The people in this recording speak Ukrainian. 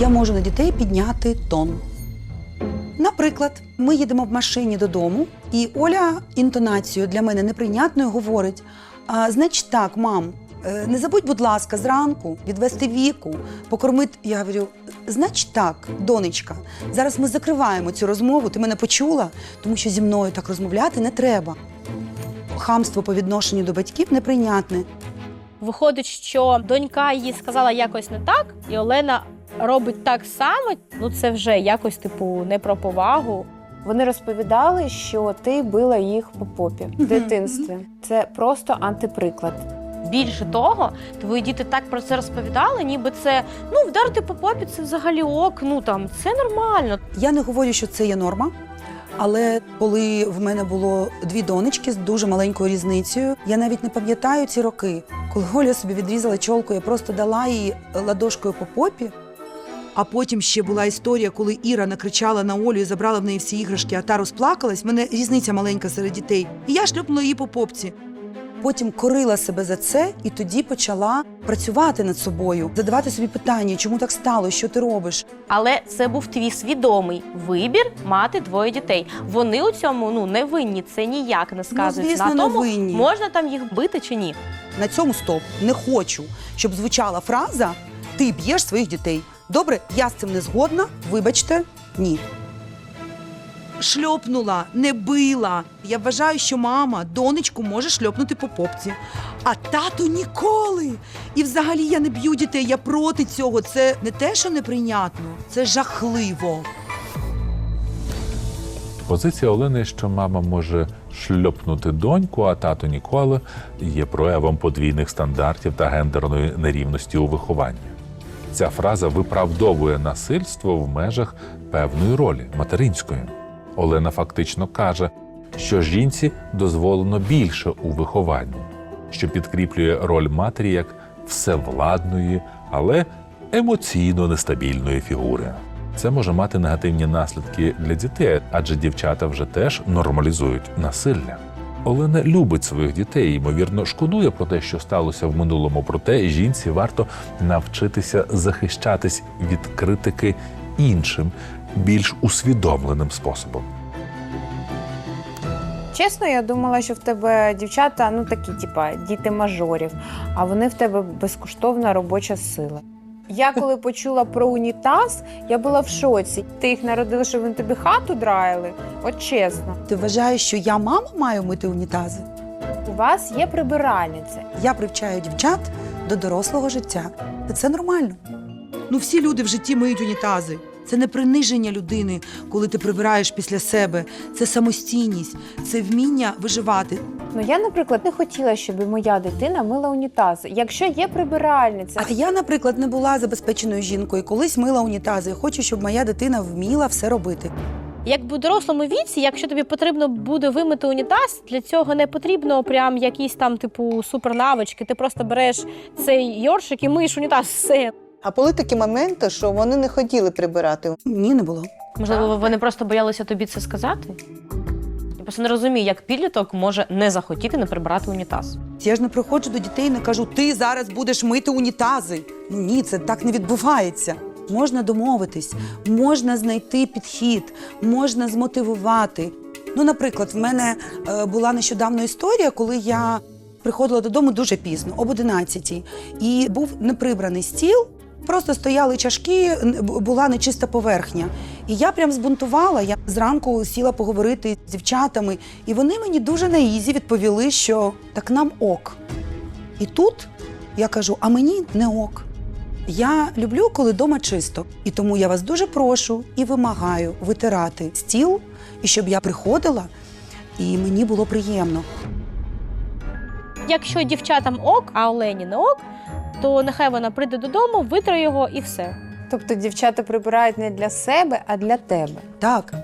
я можу на дітей підняти тон. Наприклад, ми їдемо в машині додому, і Оля інтонацією для мене неприйнятною говорить: а, значить так, мам, е, не забудь, будь ласка, зранку відвести віку, покормити. Я говорю, значить так, донечка, зараз ми закриваємо цю розмову, ти мене почула, тому що зі мною так розмовляти не треба. Хамство по відношенню до батьків неприйнятне. Виходить, що донька їй сказала якось не так, і Олена робить так само. Ну це вже якось, типу, не про повагу. Вони розповідали, що ти била їх по попі в дитинстві. Це просто антиприклад. Більше того, твої діти так про це розповідали, ніби це ну вдарити по попі, це взагалі ок. Ну там це нормально. Я не говорю, що це є норма. Але коли в мене було дві донечки з дуже маленькою різницею, я навіть не пам'ятаю ці роки. Коли Оля собі відрізала чолку, я просто дала їй ладошкою по попі. А потім ще була історія, коли Іра накричала на Олю і забрала в неї всі іграшки, а та розплакалась. В мене різниця маленька серед дітей. І я шльопнула її по попці. Потім корила себе за це і тоді почала працювати над собою, задавати собі питання, чому так стало, що ти робиш. Але це був твій свідомий вибір мати двоє дітей. Вони у цьому ну не винні. Це ніяк не сказується Ну, звісно, на не винні. можна там їх бити чи ні. На цьому стоп. Не хочу, щоб звучала фраза Ти б'єш своїх дітей. Добре, я з цим не згодна. Вибачте, ні. Шльопнула, не била. Я вважаю, що мама донечку може шльопнути по попці. А тато ніколи. І взагалі я не б'ю дітей, я проти цього. Це не те, що неприйнятно, це жахливо. Позиція Олени, що мама може шльопнути доньку, а тато ніколи, є проявом подвійних стандартів та гендерної нерівності у вихованні. Ця фраза виправдовує насильство в межах певної ролі материнської. Олена фактично каже, що жінці дозволено більше у вихованні, що підкріплює роль матері як всевладної, але емоційно нестабільної фігури. Це може мати негативні наслідки для дітей, адже дівчата вже теж нормалізують насилля. Олена любить своїх дітей, ймовірно, шкодує про те, що сталося в минулому. Проте жінці варто навчитися захищатись від критики іншим, більш усвідомленим способом. Чесно, я думала, що в тебе дівчата ну такі, типа діти мажорів, а вони в тебе безкоштовна робоча сила. Я коли почула про унітаз, я була в шоці. Ти їх народила, щоб вони тобі хату драїли. От чесно, Ти вважаєш, що я мама маю мити унітази? у вас є прибиральниця. Я привчаю дівчат до дорослого життя. Це нормально. Ну, всі люди в житті миють унітази. Це не приниження людини, коли ти прибираєш після себе. Це самостійність, це вміння виживати. Ну я, наприклад, не хотіла, щоб моя дитина мила унітази. Якщо є прибиральниця, А я, наприклад, не була забезпеченою жінкою, колись мила унітази. Хочу, щоб моя дитина вміла все робити. Якби у дорослому віці, якщо тобі потрібно буде вимити унітаз, для цього не потрібно прям якісь там, типу, супернавички. Ти просто береш цей йоршик і миєш унітаз. Все. А були такі моменти, що вони не хотіли прибирати. Ні, не було. Можливо, вони просто боялися тобі це сказати? Я просто не розумію, як підліток може не захотіти не прибирати унітаз. Я ж не приходжу до дітей і не кажу, ти зараз будеш мити унітази. Ну ні, це так не відбувається. Можна домовитись, можна знайти підхід, можна змотивувати. Ну, наприклад, в мене е, була нещодавно історія, коли я приходила додому дуже пізно, об 11 і був неприбраний стіл. Просто стояли чашки, була нечиста поверхня. І я прям збунтувала. Я зранку сіла поговорити з дівчатами, і вони мені дуже на ізі відповіли, що так нам ок. І тут я кажу: а мені не ок. Я люблю, коли вдома чисто, і тому я вас дуже прошу і вимагаю витирати стіл, і щоб я приходила, і мені було приємно. Якщо дівчатам ок, а Олені не ок, то нехай вона прийде додому, витре його і все. тобто дівчата прибирають не для себе, а для тебе. Так,